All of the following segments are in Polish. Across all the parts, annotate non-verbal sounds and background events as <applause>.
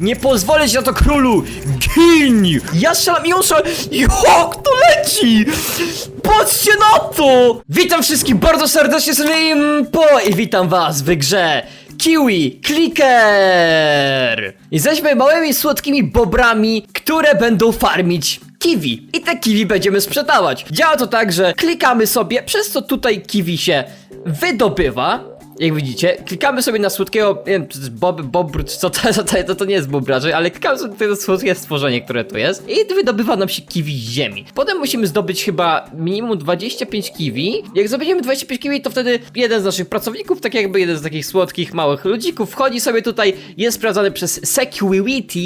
Nie pozwolę ci na to królu! Gin! Ja strzelam i on strzela... Jak to leci! Patrzcie na to! Witam wszystkich bardzo serdecznie z Po i witam was w grze Kiwi Clicker! Jesteśmy małymi słodkimi bobrami, które będą farmić kiwi. I te kiwi będziemy sprzedawać. Działa to tak, że klikamy sobie, przez co tutaj kiwi się wydobywa. Jak widzicie, klikamy sobie na słodkiego, nie wiem, czy bob, czy co to, to, to, to, nie jest bob raczej, ale klikamy sobie na słodkie stworzenie, które tu jest i wydobywa nam się kiwi z ziemi. Potem musimy zdobyć chyba minimum 25 kiwi. Jak zdobędziemy 25 kiwi, to wtedy jeden z naszych pracowników, tak jakby jeden z takich słodkich, małych ludzików, wchodzi sobie tutaj, jest sprawdzany przez security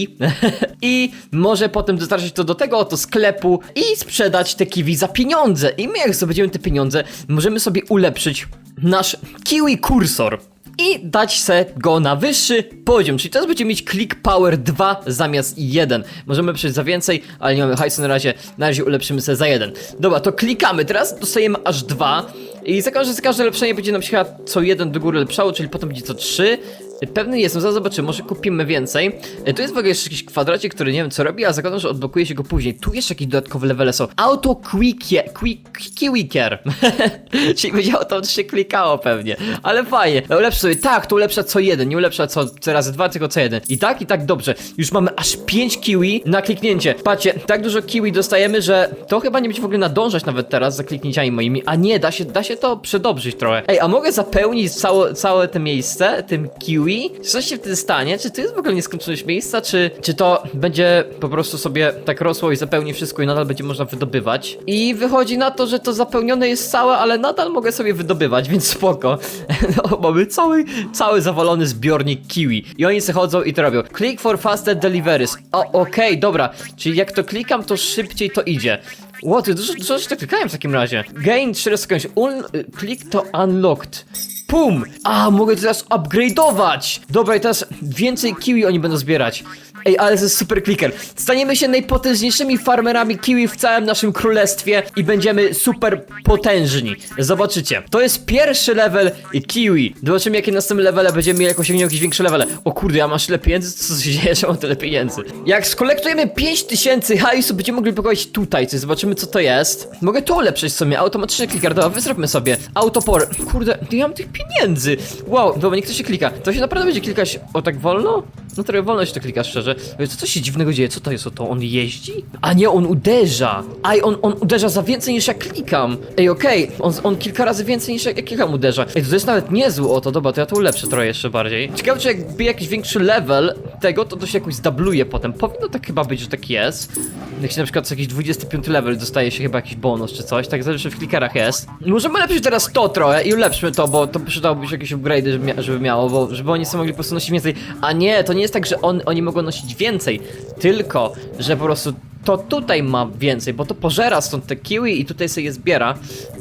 <laughs> i może potem dostarczyć to do tego oto sklepu i sprzedać te kiwi za pieniądze. I my jak zdobędziemy te pieniądze, możemy sobie ulepszyć nasz kiwi kursor i dać se go na wyższy poziom, czyli teraz będziemy mieć click power 2 zamiast 1. Możemy przejść za więcej, ale nie mamy hajsu na razie, na razie ulepszymy se za 1. Dobra, to klikamy, teraz dostajemy aż 2 i za każde, za każde lepszenie będzie nam się chyba co 1 do góry lepszało, czyli potem będzie co 3. Pewny jestem, zaraz zobaczymy, może kupimy więcej. E, Tu jest w ogóle jeszcze jakiś kwadracik, który nie wiem co robi, a zakładam, że odblokuje się go później. Tu jeszcze jakieś dodatkowe levele są. Auto Quick Quick Kiwiker. <laughs> Czyli będzie automatycznie klikało pewnie. Ale fajnie. No, Ulepszę sobie, tak, to ulepsza co jeden, nie ulepsza co, razy dwa, tylko co jeden. I tak, i tak dobrze. Już mamy aż 5 kiwi na kliknięcie. Patrzcie, tak dużo kiwi dostajemy, że to chyba nie będzie w ogóle nadążać nawet teraz za kliknięciami moimi. A nie, da się, da się to przedobrzyć trochę. Ej, a mogę zapełnić całe, całe to miejsce tym kiwi? Czy coś się wtedy stanie? Czy to jest w ogóle nieskończoność miejsca, czy, czy to będzie po prostu sobie tak rosło i zapełni wszystko i nadal będzie można wydobywać? I wychodzi na to, że to zapełnione jest całe, ale nadal mogę sobie wydobywać, więc spoko. <laughs> No, mamy cały, cały zawalony zbiornik kiwi. I oni se chodzą i to robią. Click for faster deliveries. O, okej, dobra. Czyli jak to klikam, to szybciej to idzie. Ło, ty dużo, dużo rzeczy klikałem w takim razie. Gain 4 sekundy. Un click to unlocked. Pum! A, mogę teraz upgrade'ować! Dobra, i teraz więcej kiwi oni będą zbierać. Ej, ale to jest super clicker. Staniemy się najpotężniejszymi farmerami kiwi w całym naszym królestwie i będziemy super potężni. Zobaczycie. To jest pierwszy level kiwi. Zobaczymy, jakie następne levele będziemy mieli, jak osiągniemy jakieś większe levele. O kurde, ja mam tyle pieniędzy? Co się dzieje, że mam tyle pieniędzy? Jak skolektujemy 5000 hajsu, będziemy mogli pokoić tutaj coś. Zobaczymy, co to jest. Mogę to ulepszyć sobie. Automatyczny clicker. Dobra, wyzróbmy sobie. Autopor. Kurde, ja mam tych pieniędzy. Wow, dobra, niech to się klika. To się naprawdę będzie klikać o tak wolno? No trochę wolno się to klika, szczerze. Co to się dziwnego dzieje? Co to jest o to? On jeździ? A nie, on uderza. Aj, on, on uderza za więcej niż ja klikam. Ej, okej, on, on kilka razy więcej niż jak ja klikam uderza. Ej, to jest nawet niezły o to, dobra, to ja to ulepszę trochę jeszcze bardziej. Ciekawe, czy jakby jakiś większy level tego, to to się jakoś zdabluje potem. Powinno tak chyba być, że tak jest. Jak się na przykład co jakiś 25 level dostaje się chyba jakiś bonus czy coś, tak zależy w klikerach jest. Możemy ulepszyć teraz to trochę i ulepszmy to, bo to przydałoby się jakieś upgrade, żeby, mia żeby miało, bo żeby oni sobie mogli po prostu nosić więcej. A nie, to nie jest tak, że on, oni mogą nosić więcej, tylko, że po prostu to tutaj ma więcej, bo to pożera stąd te kiwi i tutaj sobie je zbiera.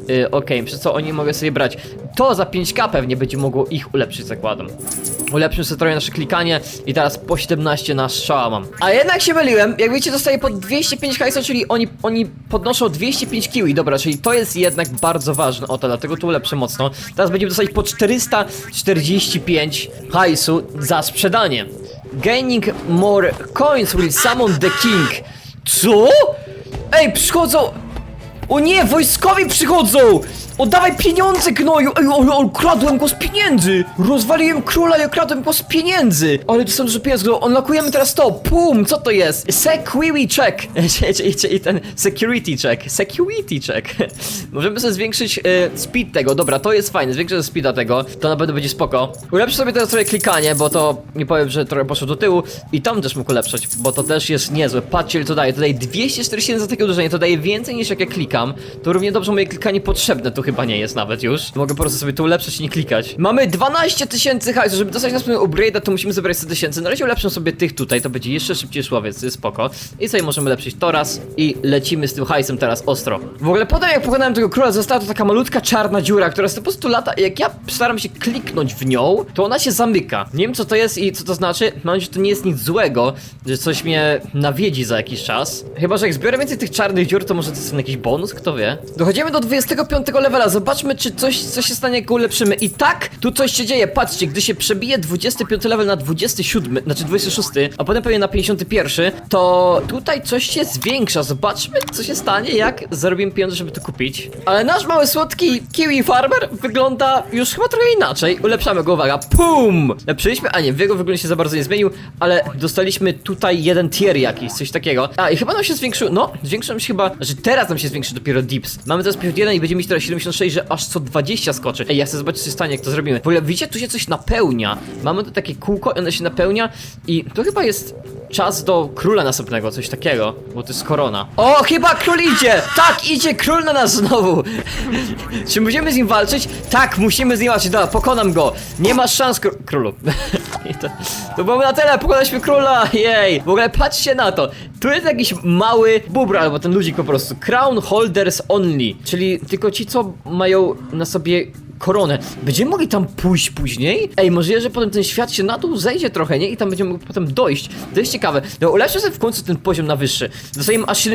Yy, Okej, przez co oni mogą sobie brać. To za 5k pewnie będzie mogło ich ulepszyć, zakładam. Ulepszymy sobie trochę nasze klikanie i teraz po 17 na strzała mam. A jednak się myliłem, jak wiecie dostaję po 205 hajsa, czyli oni, oni podnoszą 205 kiwi, dobra, czyli to jest jednak bardzo ważne, o to, dlatego tu ulepszę mocno. Teraz będziemy dostać po 445 hajsu za sprzedanie. Gaining more coins will summon the king. Co? Ej, przychodzą! O nie, wojskowi przychodzą! Oddawaj pieniądze, gnoju! Ej, ale, ale kradłem go z pieniędzy! Rozwaliłem króla i okradłem go z pieniędzy! Ale to są dużo pieniędzy, unlockujemy teraz to! Pum! Co to jest? Security check! <laughs> Czyli ten security check. Security check. <laughs> Możemy sobie zwiększyć e, speed tego. Dobra, to jest fajne. Zwiększę speeda tego. To na pewno będzie spoko. Ulepszę sobie teraz trochę klikanie, bo to nie powiem, że trochę poszło do tyłu. I tam też mógł ulepszać, bo to też jest niezłe. Patrzcie, to daje. To daje 241 za takie uderzenie. To daje więcej niż jak ja klikam. To równie dobrze moje klikanie potrzebne tu chyba nie jest nawet już. Mogę po prostu sobie to ulepszać i nie klikać. Mamy 12 tysięcy hajsu. Żeby dostać następnego upgrade'a, to musimy zebrać 100 tysięcy. Na razie ulepszę sobie tych tutaj. To będzie jeszcze szybciej szło, więc jest spoko. I sobie możemy ulepszyć to raz. I lecimy z tym hajsem teraz ostro. W ogóle potem jak pokonałem tego króla, została to taka malutka czarna dziura, która sobie po prostu lata. Jak ja staram się kliknąć w nią, to ona się zamyka. Nie wiem co to jest i co to znaczy. Mam nadzieję, że to nie jest nic złego, że coś mnie nawiedzi za jakiś czas. Chyba, że jak zbiorę więcej tych czarnych dziur, to może to jest jakiś bonus, kto wie. Dochodzimy do 25 levela levela, zobaczmy czy coś, co się stanie jak ulepszymy. I tak, tu coś się dzieje, patrzcie, gdy się przebije 25 level na 27, znaczy 26, a potem pewnie na 51, to tutaj coś się zwiększa. Zobaczmy co się stanie, jak zarobimy pieniądze, żeby to kupić. Ale nasz mały słodki kiwi farmer wygląda już chyba trochę inaczej. Ulepszamy go, uwaga, pum! Lepszyliśmy, a nie, w jego wyglądzie się za bardzo nie zmienił, ale dostaliśmy tutaj jeden tier jakiś, coś takiego. A i chyba nam się zwiększył, no, zwiększył nam się chyba, że teraz nam się zwiększy dopiero dips. Mamy teraz 51 i będziemy mieć teraz 76, że aż co 20 skoczy. Ej, ja chcę zobaczyć co się stanie, jak to zrobimy. W ogóle widzicie, tu się coś napełnia. Mamy tu takie kółko i ono się napełnia i to chyba jest czas do króla następnego, coś takiego, bo to jest korona. O, chyba król idzie! Tak, idzie król na nas znowu! <laughs> Czy musimy z nim walczyć? Tak, musimy z nim walczyć, dobra, pokonam go. Nie masz szans, kró- królu. <laughs> To, to było na tyle, pokonaliśmy króla, jej! W ogóle patrzcie na to, tu jest jakiś mały bubr, albo ten ludzik po prostu. Crown holders only, czyli tylko ci, co mają na sobie koronę. Będziemy mogli tam pójść później? Ej, możliwe, że potem ten świat się na dół zejdzie trochę, nie? I tam będziemy mogli potem dojść. To jest ciekawe. No, ulepszę sobie w końcu ten poziom na wyższy. Dostajemy aż.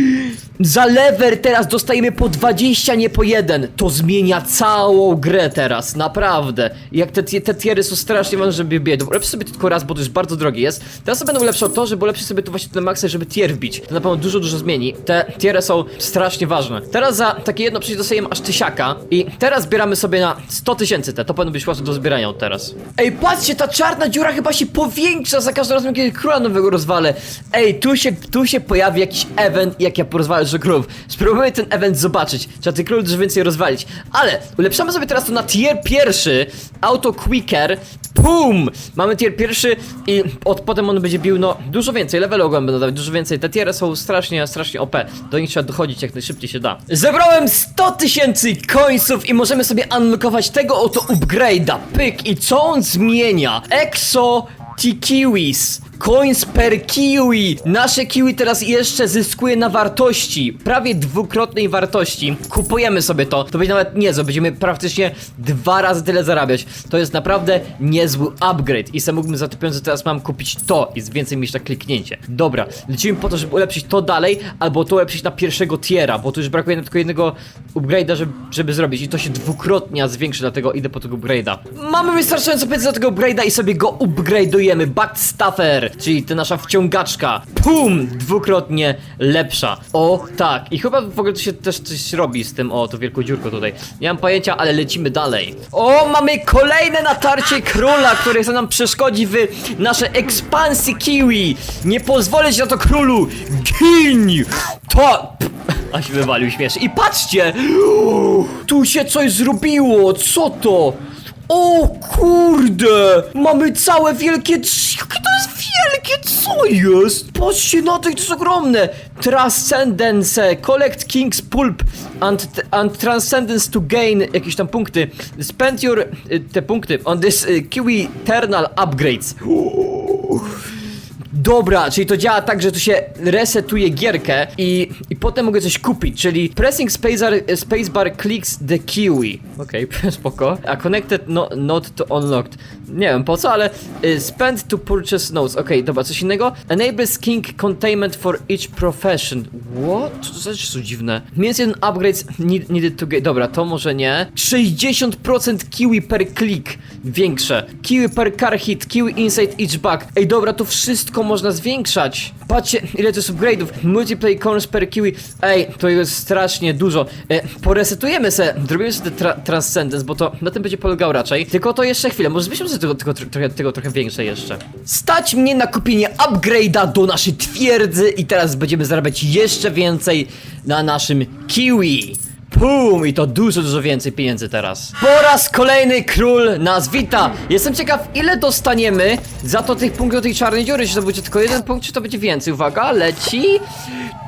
<gasps> Za lever teraz dostajemy po 20, nie po jeden. To zmienia całą grę teraz, naprawdę. Jak te, te tiery są strasznie ważne, żeby biec. Ulepszę sobie tylko raz, bo to już bardzo drogie jest. Teraz sobie będę ulepszał to, żeby ulepszyć sobie tu właśnie ten maksy, żeby tier wbić. To na pewno dużo, dużo zmieni. Te tiery są strasznie ważne. Teraz za takie jedno przejście dostajemy aż tysiaka. I teraz zbieramy sobie na 100 tysięcy te. To powinno być łatwe do zbierania od teraz. Ej, patrzcie, ta czarna dziura chyba się powiększa za każdym razem, kiedy króla nowego rozwalę. Ej, tu się, tu się pojawi jakiś event, jak ja porozwalę dużo królów. Spróbujmy ten event zobaczyć. Trzeba tych królów dużo więcej rozwalić. Ale ulepszamy sobie teraz to na tier pierwszy. Auto Quicker. Pum! Mamy tier pierwszy i od potem on będzie bił, no, dużo więcej, levelu ogólnie będą dawać, dużo więcej. Te tiery są strasznie, strasznie OP. Do nich trzeba dochodzić jak najszybciej się da. Zebrałem 100 tysięcy końców i możemy sobie unlockować tego oto upgrade'a. Pyk! I co on zmienia? Exo T-Kiwis. Coins per kiwi! Nasze kiwi teraz jeszcze zyskuje na wartości. Prawie dwukrotnej wartości. Kupujemy sobie to. To będzie nawet niezłe. Będziemy praktycznie dwa razy tyle zarabiać. To jest naprawdę niezły upgrade. I sam mógłbym za te pieniądze teraz mam kupić to. Jest więcej niż na kliknięcie. Dobra, lecimy po to, żeby ulepszyć to dalej, albo to ulepszyć na pierwszego tiera, bo tu już brakuje nam tylko jednego upgrade'a, żeby, żeby zrobić. I to się dwukrotnie zwiększy, dlatego idę po tego upgrade'a. Mamy wystarczająco pieniędzy za tego upgrade'a i sobie go upgrade'ujemy. Backstaffer, czyli ta nasza wciągaczka. Pum! Dwukrotnie lepsza. O, tak. I chyba w ogóle to się też coś robi z tym, o, to wielką dziurką tutaj. Nie mam pojęcia, ale lecimy dalej. O, mamy kolejne natarcie króla, które chce nam przeszkodzi w naszej ekspansji kiwi. Nie pozwolę ci na to królu. Gin! To... A się wywalił śmiesznie. I patrzcie! Tu się coś zrobiło! Co to? O kurde! Mamy całe wielkie to jest wielkie? Co jest? Patrzcie na to, to jest ogromne! Transcendence, collect king's pulp and, and transcendence to gain jakieś tam punkty. Spend your... y, te punkty on this y, kiwi eternal upgrades. Dobra, czyli to działa tak, że tu się resetuje gierkę i, i potem mogę coś kupić, czyli pressing spacebar, spacebar clicks the kiwi. Okej, <laughs> spoko. A connected no, not to unlocked. Nie wiem po co, ale y, spend to purchase notes. Okej, dobra, coś innego. Enables king containment for each profession. What? To to rzeczy są dziwne. Minus jeden upgrades need, needed to get. Dobra, to może nie. 60% kiwi per click. Większe. Kiwi per car hit, kiwi inside each bug. Ej, dobra, to wszystko można zwiększać. Patrzcie, ile to jest upgrade'ów. Multiplay corners per kiwi. Ej, to jest strasznie dużo. E, poresetujemy se, zrobimy sobie tra transcendence, bo to na tym będzie polegał raczej. Tylko to jeszcze chwilę, może zbyśmy sobie tego, tego, tro- trochę, tego trochę większe jeszcze. Stać mnie na kupienie upgrade'a do naszej twierdzy i teraz będziemy zarabiać jeszcze więcej na naszym kiwi. Pum! I to dużo, dużo więcej pieniędzy teraz. Po raz kolejny król nas wita! Jestem ciekaw, ile dostaniemy za to tych punktów tej czarnej dziury. Czy to będzie tylko jeden punkt, czy to będzie więcej? Uwaga, leci.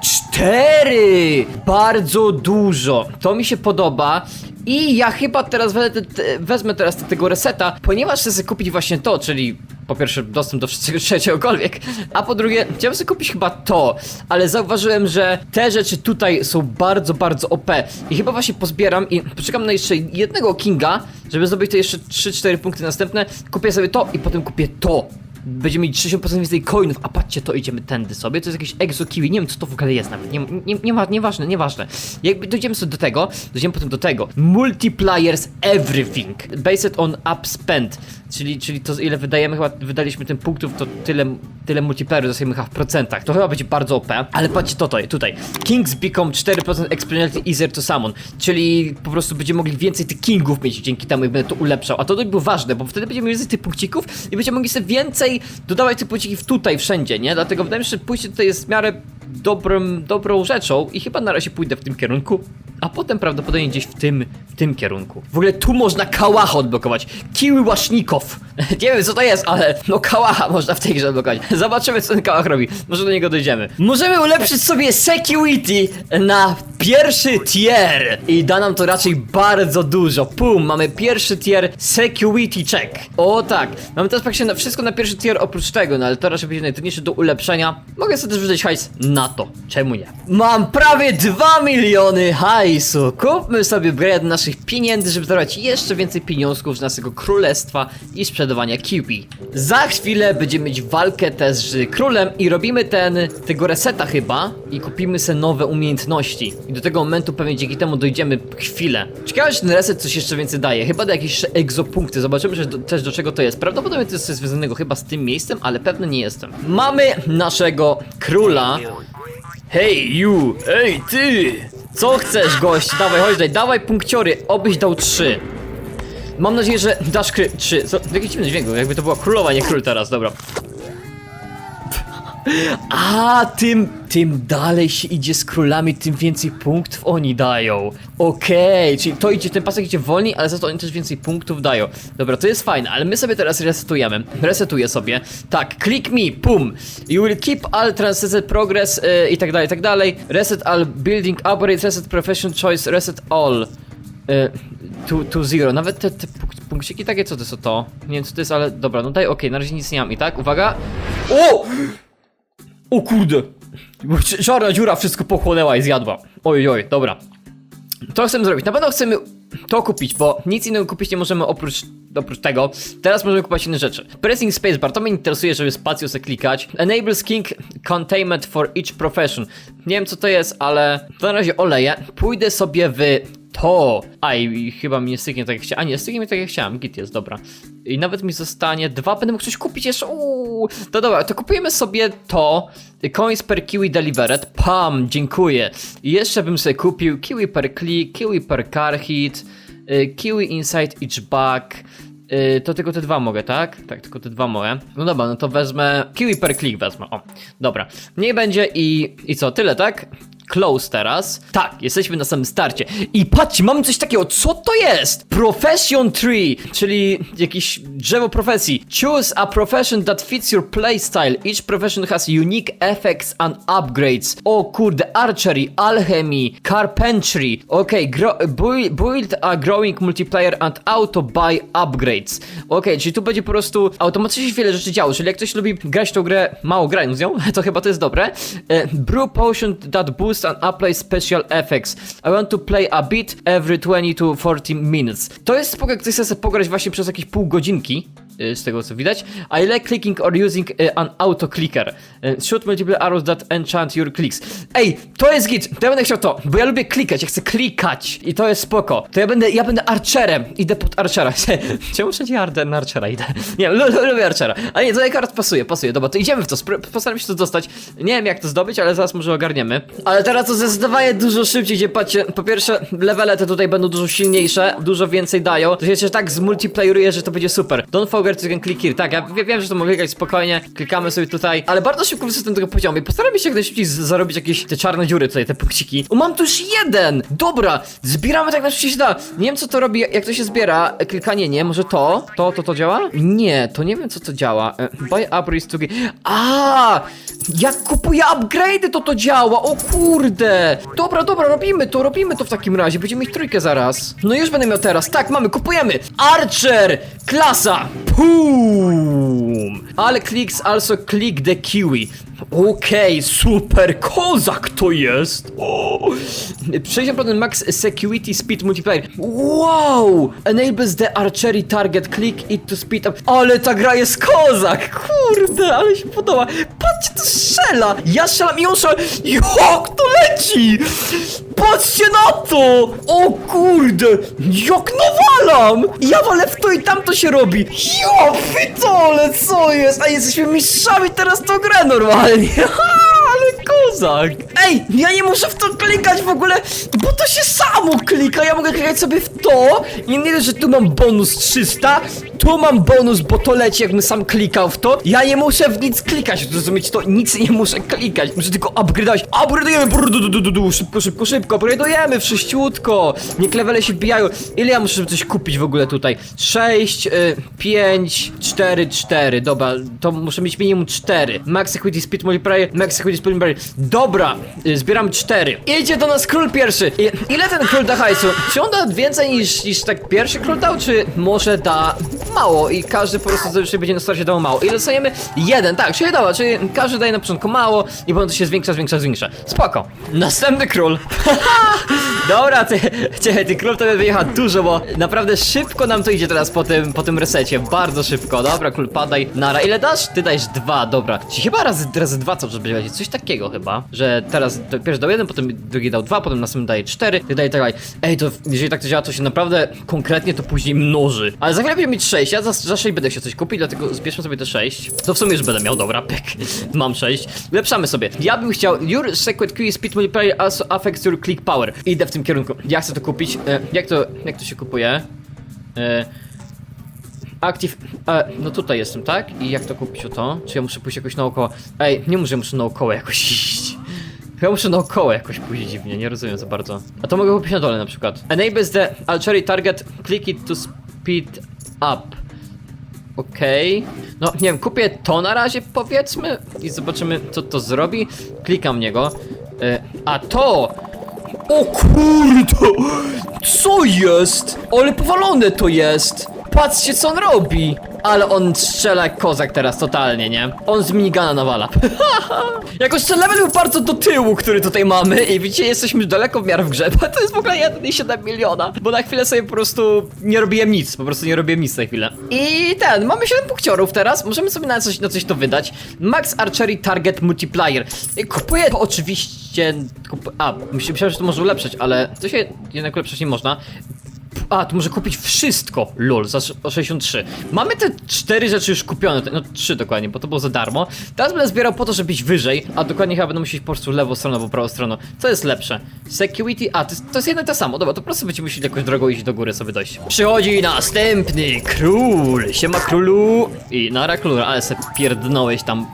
Cztery! Bardzo dużo. To mi się podoba. I ja chyba teraz wezmę, te, wezmę teraz tego reseta, ponieważ chcę sobie kupić właśnie to, czyli po pierwsze dostęp do wszystkiego <laughs> czegokolwiek, a po drugie chciałem sobie kupić chyba to, ale zauważyłem, że te rzeczy tutaj są bardzo, bardzo OP i chyba właśnie pozbieram i poczekam na jeszcze jednego Kinga, żeby zrobić to jeszcze 3-4 punkty następne, kupię sobie to i potem kupię to. Będziemy mieli 60% więcej coinów, a patrzcie, to idziemy tędy sobie, to jest jakieś exo kiwi, nie wiem co to w ogóle jest nawet, nie, nie, nie, ma, nieważne, nieważne. Jakby dojdziemy sobie do tego, dojdziemy potem do tego. Multipliers everything, based on up spend, czyli, czyli to ile wydajemy, chyba wydaliśmy tym punktów, to tyle, tyle multiplayerów dostajemy chyba w procentach, to chyba będzie bardzo OP, ale patrzcie to, to tutaj, kings become 4% exponentially easier to summon, czyli po prostu będziemy mogli więcej tych kingów mieć dzięki temu, jak będę to ulepszał, a to by było ważne, bo wtedy będziemy mieli więcej tych punkcików i będziemy mogli sobie więcej dodawać tych punkcików tutaj, wszędzie, nie? Dlatego wydaje mi się, że pójście tutaj jest w miarę dobrym, dobrą rzeczą i chyba na razie pójdę w tym kierunku, a potem prawdopodobnie gdzieś w tym, w tym kierunku. W ogóle tu można kałacha odblokować. Kiwi Łasznikow. <laughs> Nie wiem co to jest, ale no kałacha można w tej grze odblokować. Zobaczymy co ten kałach robi. Może do niego dojdziemy. Możemy ulepszyć sobie security na pierwszy tier. I da nam to raczej bardzo dużo. Pum, mamy pierwszy tier security check. O tak. Mamy teraz praktycznie na wszystko na pierwszy tier oprócz tego, no ale to raczej będzie najtrudniejsze do ulepszenia. Mogę sobie też wydać hajs na to. Czemu nie? Mam prawie 2 miliony hajsu. Kupmy sobie od naszych pieniędzy, żeby zarabiać jeszcze więcej pieniążków z naszego królestwa i sprzedawania kiwi. Za chwilę będziemy mieć walkę też z królem i robimy ten, tego reseta chyba i kupimy sobie nowe umiejętności. I do tego momentu pewnie dzięki temu dojdziemy chwilę. Ciekawe, czy ten reset coś jeszcze więcej daje. Chyba da jakieś egzopunkty. Zobaczymy że do, też do czego to jest. Prawdopodobnie to jest coś związanego chyba z tym miejscem, ale pewny nie jestem. Mamy naszego króla. Hej, you! Ej, ty! Co chcesz, gość? Dawaj, chodź daj, dawaj punkciory, obyś dał trzy. Mam nadzieję, że dasz kry... trzy. Co? Jaki dźwięk, jakby to była królowa, nie król teraz, dobra. A, tym, tym dalej się idzie z królami, tym więcej punktów oni dają. Okej, czyli to idzie, ten pasek idzie wolniej, ale za to oni też więcej punktów dają. Dobra, to jest fajne, ale my sobie teraz resetujemy. Resetuję sobie. Tak, click me, pum. You will keep all transited progress yy, i tak dalej, i tak dalej. Reset all building, upgrade, reset profession choice, reset all. Y, to, to zero, nawet te, te punk- punkciki takie, co to jest to? Nie wiem co to jest, ale dobra, no daj, okej, na razie nic nie mam i tak, uwaga. O! O kurde! Czarna dziura wszystko pochłonęła i zjadła. Oj, oj, dobra. To chcemy zrobić. Na pewno chcemy to kupić, bo nic innego kupić nie możemy oprócz, oprócz tego. Teraz możemy kupować inne rzeczy. Pressing spacebar, to mnie interesuje, żeby spacją sobie klikać. Enables king containment for each profession. Nie wiem co to jest, ale to na razie oleję. Pójdę sobie w to. A i, chyba mi nie styknie tak jak chciałem. A nie, styknie mi tak jak chciałem. Git jest, dobra. I nawet mi zostanie dwa, będę mógł coś kupić jeszcze. Uuu. To dobra, to kupujemy sobie to. Coins per kiwi delivered. Pam, dziękuję. I jeszcze bym sobie kupił kiwi per click, kiwi per car hit, y, kiwi inside each bag. Y, to tylko te dwa mogę, tak? Tak, tylko te dwa mogę. No dobra, no to wezmę. Kiwi per click wezmę. O, dobra. Niech będzie i. I co, tyle, tak? Close teraz. Tak, jesteśmy na samym starcie. I patrzcie, mamy coś takiego, co to jest? Profession Tree, czyli jakiś drzewo profesji. Choose a profession that fits your playstyle. Each profession has unique effects and upgrades. O kurde, archery, alchemy, carpentry. Okay, build, a growing multiplayer and auto buy upgrades. Okej, czyli tu będzie po prostu automatycznie się wiele rzeczy działo, czyli jak ktoś lubi grać tą grę, mało grając z nią, <laughs> to chyba to jest dobre. E, brew potion that boost and apply special effects. I want to play a bit every 20 to 40 minutes. To jest spoko, jak ktoś chce pograć właśnie przez jakieś pół godzinki, z tego co widać. I like clicking or using y, an auto clicker. Y, Shoot multiple arrows that enchant your clicks. Ej, to jest git! To ja będę chciał to, bo ja lubię klikać, ja chcę klikać i to jest spoko. To ja będę, ja będę archerem, idę pod archera. <laughs> Czemu wszędzie na archera idę? Nie, lu- lu- lubię archera. A nie, to akurat pasuje, pasuje. Dobra, to idziemy w to, postaram się to dostać. Nie wiem jak to zdobyć, ale zaraz może ogarniemy. Ale teraz to zdecydowanie dużo szybciej, gdzie patrzcie, po pierwsze levele te tutaj będą dużo silniejsze, dużo więcej dają. To się tak zmultiplayeruje, że to będzie super. Don't forget to can click here. Tak, ja wie- wiem, że to mogę klikać spokojnie, klikamy sobie tutaj, ale bardzo szybko wystarczy tego poziomu i postaram się jak najszybciej zarobić jakieś te czarne dziury tutaj, te punkciki. O, mam tu już jeden! Dobra, zbieramy tak najszybciej się da. Nie wiem co to robi, jak to się zbiera, e, klikanie nie, może to? To, to, to działa? Nie, to nie wiem co to działa. Buy upgrades to get... Jak kupuję upgrade'y, to to działa, o kurde! Dobra, dobra, robimy to, robimy to w takim razie, będziemy mieć trójkę zaraz. No już będę miał teraz, tak, mamy, kupujemy! Archer! Klasa! Pum! Ale clicks also click the kiwi. Okej, super, kozak to jest! O! 60% max security speed multiplier. Wow! Enables the archery target, click it to speed up. Ale ta gra jest kozak! Kurde, ale się podoba. Patrzcie, to strzela! Ja strzelam i on strzela. Jak to leci! Patrzcie na to! O kurde! Jak nawalam! Ja walę w to i tam to się robi! Ja pitole, co jest? A jesteśmy mistrzami teraz to grę normalnie! <laughs> Ha, ale kozak! Ej, ja nie muszę w to klikać w ogóle, bo to się samo klika. Ja mogę klikać sobie w to i nie dość, że tu mam bonus 300, tu mam bonus, bo to leci, jakbym sam klikał w to. Ja nie muszę w nic klikać, rozumieć to, nic nie muszę klikać, muszę tylko upgrade'ować. Upgrade'ujemy, brr, du, du, du, szybko, szybko, szybko, upgrade'ujemy, wszyściutko. Niech levele się wbijają. Ile ja muszę coś kupić w ogóle tutaj? 6, y, 5, 4, 4, dobra, to muszę mieć minimum 4. Max Equity Speed Multiplier, Max Equity Speed Multiplier. Dobra, y, zbieram 4. Idzie do nas król pierwszy. I, ile ten król da hajsu? Czy on da więcej niż, niż tak pierwszy król dał, czy może da mało i każdy po prostu zazwyczaj będzie na starcie dawał mało. Ile dostajemy? Jeden, tak, czyli dobra, czyli każdy daje na początku mało i potem to się zwiększa, zwiększa, zwiększa. Spoko. Następny król. <laughs> dobra, ty, ty, ty król to wyjechał dużo, bo naprawdę szybko nam to idzie teraz po tym, po tym resecie. Bardzo szybko. Dobra, król, padaj. Nara, ile dasz? Ty dajesz dwa, dobra. Czyli chyba razy, razy dwa co będzie. Coś takiego chyba, że teraz pierwszy dał jeden, potem drugi dał dwa, potem następny daje cztery, ty daje tak dalej. Ej, to jeżeli tak to działa, to się naprawdę konkretnie to później mnoży. Ale za chwilę mieć sześć, ja za, za sześć będę chciał coś kupić, dlatego zbierzmy sobie te sześć. To w sumie już będę miał, dobra, pyk. <laughs> Mam sześć. Ulepszamy sobie. Ja bym chciał, your secret key speed multiplier also affects your click power. Idę w tym kierunku. Ja chcę to kupić. E, jak to, jak to się kupuje? E, Active. E, no tutaj jestem, tak? I jak to kupić o to? Czy ja muszę pójść jakoś naokoło? Ej, nie muszę, muszę naokoło jakoś <laughs> iść. Ja muszę naokoło jakoś pójść dziwnie, nie rozumiem za bardzo. A to mogę kupić na dole na przykład. Enables the archery target, click it to speed up. Okej. No, nie wiem, kupię to na razie, powiedzmy, i zobaczymy, co to zrobi. Klikam niego. E, a to! O kurde! Co jest? Ale powalone to jest! Patrzcie, co on robi! Ale on strzela jak kozak teraz, totalnie, nie? On z minigana nawala. <laughs> Jakoś ten level był bardzo do tyłu, który tutaj mamy i widzicie, jesteśmy daleko w miarę w grze, to jest w ogóle 1,7 miliona, bo na chwilę sobie po prostu nie robiłem nic, po prostu nie robiłem nic na chwilę. I ten, mamy 7 punkciorów teraz, możemy sobie na coś, na coś to wydać. Max Archery Target Multiplier. Kupuję to oczywiście... Kup... A, myślałem, że to może ulepszać, ale to się jednak ulepszać nie można. A, tu może kupić wszystko, lol, za sz- o 63. Mamy te cztery rzeczy już kupione, no trzy dokładnie, bo to było za darmo. Teraz będę zbierał po to, żeby iść wyżej, a dokładnie chyba będę musieć po prostu lewą stroną albo prawą stroną. Co jest lepsze? Security, a, to jest, to jest jednak to samo, dobra, to po prostu będziemy musieli jakąś drogą iść do góry sobie dojść. Przychodzi następny król, siema królu i nara król, ale se pierdnąłeś tam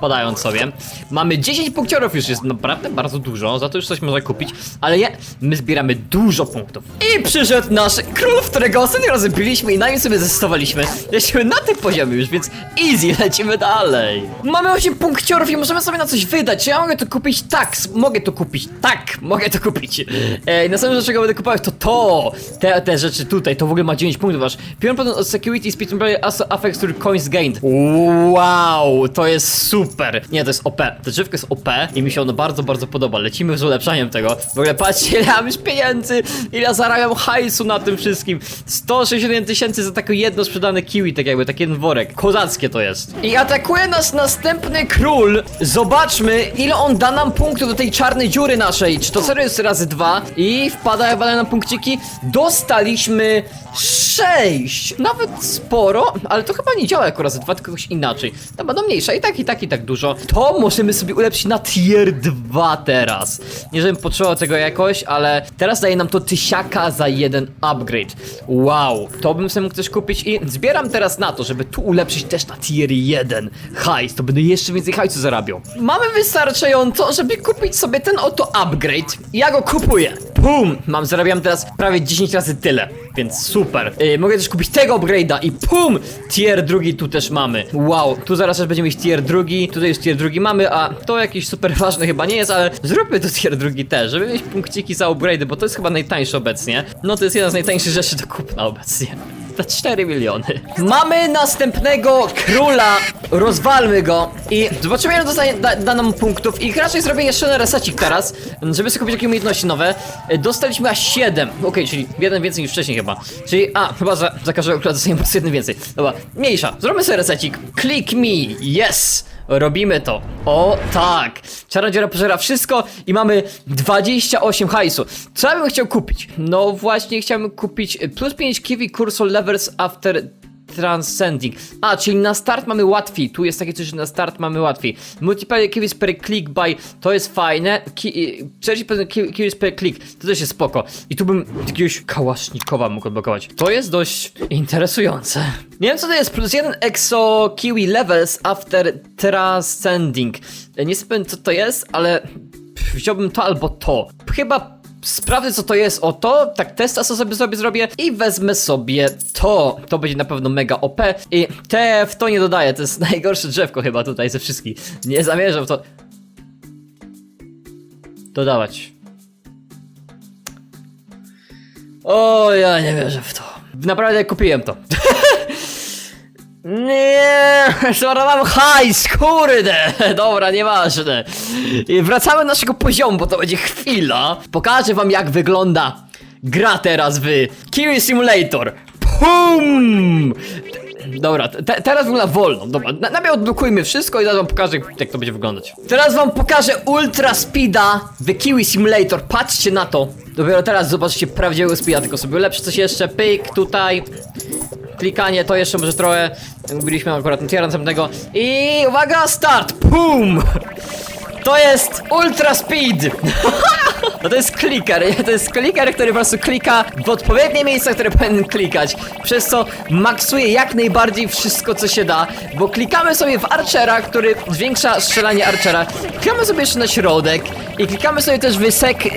podając sobie. Mamy 10 punkciorów już jest naprawdę bardzo dużo, za to już coś można kupić, ale je, my zbieramy dużo punktów. I przyszedł nasz król, którego ostatnio razy byliśmy i na nim sobie zestosowaliśmy. Jesteśmy na tym poziomie już, więc easy, lecimy dalej. Mamy 8 punkciorów i możemy sobie na coś wydać. Czy ja mogę to kupić? Tak, mogę to kupić. Tak, mogę to kupić. Ej, następne rzecz, czego będę kupować, to to. Te, te rzeczy tutaj, to w ogóle ma 9 punktów aż. Pierwszy potem od security speed affects your coins gained. Wow, to jest super. Nie, to jest OP. To drzewko jest OP i mi się ono bardzo, bardzo podoba. Lecimy z ulepszaniem tego. W ogóle patrzcie, ile mam już pieniędzy, ile zarabiam hajsu na tym wszystkim. 161 tysięcy za takie jedno sprzedane kiwi, tak jakby, taki jeden worek. Kozackie to jest. I atakuje nas następny król. Zobaczmy, ile on da nam punktów do tej czarnej dziury naszej. Czy to serio jest razy dwa? I wpada, wpada nam punkciki. Dostaliśmy 6. Nawet sporo, ale to chyba nie działa jako razy dwa, tylko jakoś inaczej. Ta będą mniejsza i tak, i tak, i tak dużo. To możemy sobie ulepszyć na tier 2 teraz. Nie żebym potrzebował tego jakoś, ale teraz daje nam to tysiaka za jeden upgrade. Wow, to bym sobie mógł też kupić i zbieram teraz na to, żeby tu ulepszyć też na tier 1 hajs, to będę jeszcze więcej hajsu zarabiał. Mamy wystarczająco, żeby kupić sobie ten oto upgrade. Ja go kupuję. Pum! Mam, zarabiam teraz prawie 10 razy tyle, więc super. Yy, mogę też kupić tego upgrade'a i pum! Tier drugi tu też mamy. Wow, tu zaraz też będziemy mieć tier drugi, tutaj już tier drugi mamy, a to jakiś super ważny chyba nie jest, ale zróbmy tu tier drugi też, żeby mieć punkciki za upgrade'y, bo to jest chyba najtańsze obecnie. No to jest jedna z najtańszych rzeczy do kupna obecnie. Za 4 miliony. Mamy następnego króla, rozwalmy go i zobaczymy ile dostaje, da, da nam punktów i raczej zrobię jeszcze resecik teraz, żeby sobie kupić jakieś umiejętności nowe. Dostaliśmy aż 7, okej, czyli jeden więcej niż wcześniej chyba. Czyli, a, chyba za, za każdego króla dostajemy po jeden więcej. Dobra, mniejsza, zróbmy sobie resecik. Click me, yes! Robimy to. O tak! Czarodziera pożera wszystko i mamy 28 hajsu. Co ja bym chciał kupić? No właśnie chciałbym kupić plus 5 kiwi cursor levels after Transcending. A, czyli na start mamy łatwiej. Tu jest takie coś, że na start mamy łatwiej. Multiplayer kills per click by to jest fajne. Ki 40% kill- kills per click to też jest spoko. I tu bym jakiegoś kałasznikowa mógł odblokować. To jest dość interesujące. Nie wiem co to jest, plus jeden exo kiwi levels after transcending. Nie jestem pewien co to jest, ale wziąłbym to albo to. Chyba Sprawdzę co to jest o to, tak testa sobie sobie zrobię i wezmę sobie to. To będzie na pewno mega OP i TF to nie dodaję, to jest <laughs> najgorsze drzewko chyba tutaj ze wszystkich. Nie zamierzam to dodawać. O, ja nie wierzę w to. Naprawdę kupiłem to. <laughs> Nie, <laughs> zmarnowałem hajs, kurde! Dobra, nieważne. Wracamy do naszego poziomu, bo to będzie chwila. Pokażę wam jak wygląda gra teraz w Kiwi Simulator. Pum! Dobra, te, teraz wygląda wolno. Dobra, na, najpierw odblokujmy wszystko i zaraz wam pokażę, jak to będzie wyglądać. Teraz wam pokażę Ultra Speeda w Kiwi Simulator. Patrzcie na to. Dopiero teraz zobaczcie prawdziwego speeda, tylko sobie ulepszę coś jeszcze. Pyk, tutaj. Klikanie to jeszcze może trochę. Mówiliśmy akurat na następnego. I uwaga, start! Pum! To jest Ultra Speed! <laughs> No to jest kliker, <laughs> to jest kliker, który po prostu klika w odpowiednie miejsca, które powinien klikać. Przez co maksuje jak najbardziej wszystko, co się da. Bo klikamy sobie w Archera, który zwiększa strzelanie Archera. Klikamy sobie jeszcze na środek. I klikamy sobie też w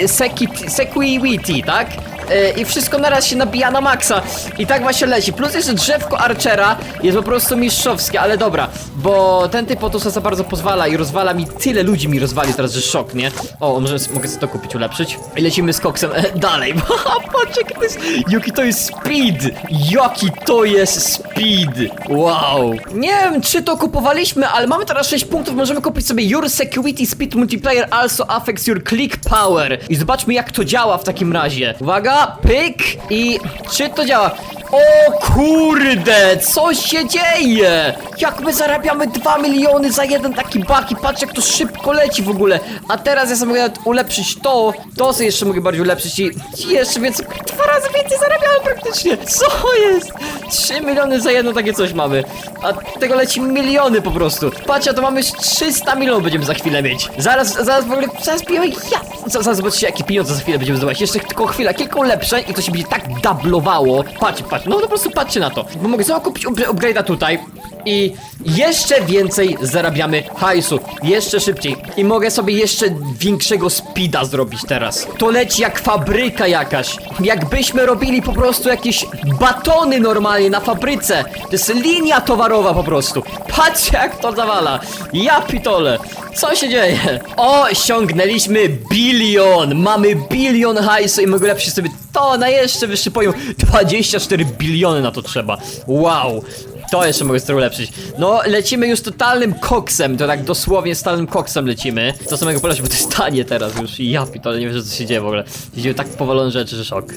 sekit, Sequiwity, tak? Yy, I wszystko naraz się nabija na maksa. I tak właśnie leci. Plus jeszcze drzewko Archera jest po prostu mistrzowskie, ale dobra. Bo ten typ otusa za bardzo pozwala i rozwala mi tyle ludzi mi rozwali teraz, że szok, nie? O, może mogę sobie to kupić, ulepszyć. I lecimy z koksem e, dalej. <laughs> Patrz, jaki to jest. Jaki to jest speed! Jaki to jest speed! Wow! Nie wiem, czy to kupowaliśmy, ale mamy teraz 6 punktów. Możemy kupić sobie Your Security Speed Multiplayer also affects your click power. I zobaczmy, jak to działa w takim razie. Uwaga, pyk i czy to działa? O kurde, co się dzieje? Jak my zarabiamy 2 miliony za jeden taki bak i patrz jak to szybko leci w ogóle. A teraz ja sobie mogę ulepszyć to, to sobie jeszcze mogę bardziej ulepszyć i jeszcze więcej, razy więcej zarabiałem praktycznie. Co jest? 3 miliony za jedno takie coś mamy. A tego leci miliony po prostu. Patrz, a to mamy już 300 milionów będziemy za chwilę mieć. Zaraz, zaraz w ogóle, zaraz pijemy ja. Zaraz, zobaczcie jakie pieniądze za chwilę będziemy zdobywać. Jeszcze tylko chwila, kilka ulepszeń i to się będzie tak dublowało. Patrz, patrz, no po prostu patrzcie na to. Bo mogę sobie kupić upgra- upgrade'a tutaj i jeszcze więcej zarabiamy hajsu. Jeszcze szybciej. I mogę sobie jeszcze większego speeda zrobić teraz. To leci jak fabryka jakaś. Jakbyśmy robili po prostu jakieś batony normalnie na fabryce. To jest linia towarowa po prostu. Patrzcie jak to zawala. Ja pitole. Co się dzieje? O, ściągnęliśmy bilion. Mamy bilion hajsu i mogę lepszy sobie to na jeszcze wyższy poziom. 24 biliony na to trzeba. Wow. To jeszcze mogę sobie ulepszyć. No, lecimy już totalnym koksem, to tak dosłownie totalnym koksem lecimy. To samego poleci, bo to jest tanie teraz już ja pitole, nie wiem co się dzieje w ogóle. Się dzieją tak powolone rzeczy, że szok.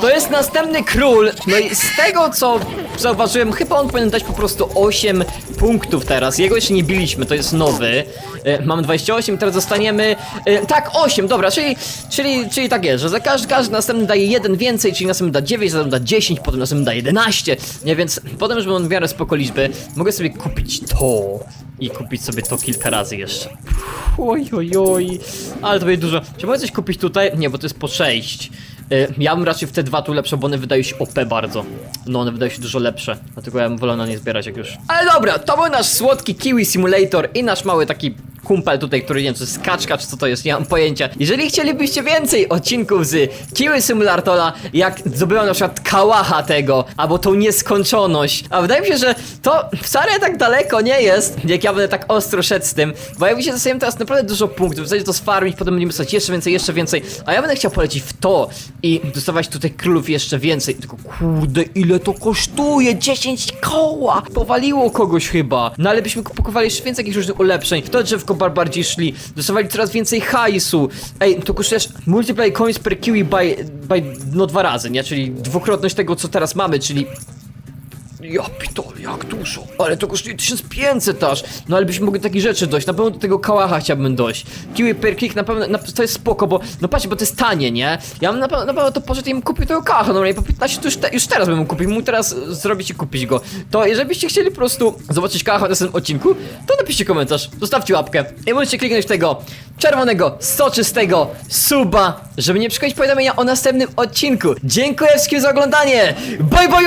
To jest następny król, no i z tego co zauważyłem, chyba on powinien dać po prostu 8 punktów teraz. Jego jeszcze nie biliśmy, to jest nowy. E, mamy 28, teraz dostaniemy. E, tak, 8, dobra, czyli, czyli, czyli tak jest, że za każdy, każdy następny daje jeden więcej, czyli następny da 9, następny da 10, potem następny da 11. Nie, więc potem, żeby on w miarę spoko liczby, mogę sobie kupić to i kupić sobie to kilka razy jeszcze. Oj, oj, oj, ale to będzie dużo. Czy mogę coś kupić tutaj? Nie, bo to jest po 6. Y, Ja bym raczej w te dwa tu lepsze, bo one wydają się OP bardzo. No, one wydają się dużo lepsze. Dlatego ja bym wolał na nie zbierać jak już. Ale dobra, to był nasz słodki Kiwi Simulator i nasz mały taki kumpel tutaj, który nie wiem, czy to jest kaczka, czy co to jest, nie mam pojęcia. Jeżeli chcielibyście więcej odcinków z Kiły Simulatora, jak zdobywam na przykład kałacha tego, albo tą nieskończoność, a wydaje mi się, że to wcale tak daleko nie jest, jak ja będę tak ostro szedł z tym, bo jak się dostajemy teraz naprawdę dużo punktów, w zasadzie to sfarmić, potem będziemy dostać jeszcze więcej, jeszcze więcej, a ja będę chciał polecić w to i dostawać tutaj królów jeszcze więcej, tylko kurde, ile to kosztuje, 10 koła, powaliło kogoś chyba, no ale byśmy kupowali jeszcze więcej jakichś różnych ulepszeń, to drzewko bar bardziej szli, dostawali coraz więcej hajsu, ej, to kosztujesz multiplayer coins per kiwi by, by, no dwa razy, nie, czyli dwukrotność tego, co teraz mamy, czyli ja pitol, jak dużo. Ale to kosztuje 1500 aż. No ale byśmy mogli takich rzeczy dojść. Na pewno do tego kałacha chciałbym dojść. Kiwi per click na pewno, na, to jest spoko, bo no patrzcie, bo to jest tanie, nie? Ja bym na, pewno- na pewno to poszedł i bym kupił tego kałacha. No i po 15 to już, te, już teraz bym kupić. Mógł teraz zrobić i kupić go. To jeżeli byście chcieli po prostu zobaczyć kałacha w następnym odcinku, to napiszcie komentarz, zostawcie łapkę i możecie kliknąć tego czerwonego, soczystego suba, żeby nie przeszkodzić powiadomienia o następnym odcinku. Dziękuję wszystkim za oglądanie. Bye bye!